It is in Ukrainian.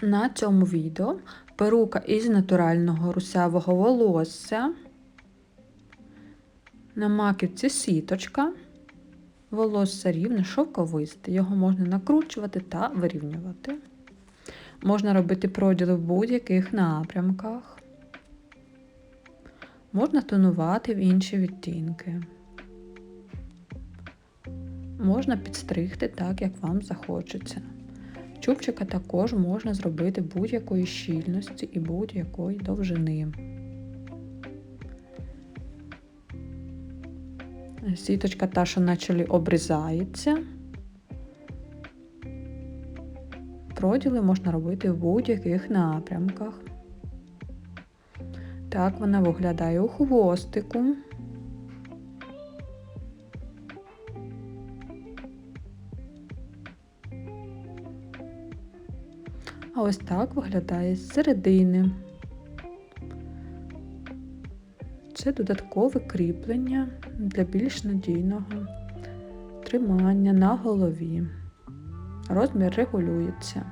На цьому відео перука із натурального русявого волосся. На маківці сіточка. Волосся рівне, шовковисте. Його можна накручувати та вирівнювати. Можна робити проділи в будь-яких напрямках. Можна тонувати в інші відтінки. Можна підстригти так, як вам захочеться. Чубчика також можна зробити будь-якої щільності і будь-якої довжини. Сіточка та, що на чолі обрізається. Проділи можна робити в будь-яких напрямках. Так вона виглядає у хвостику. А ось так виглядає з середини. Це додаткове кріплення для більш надійного тримання на голові. Розмір регулюється.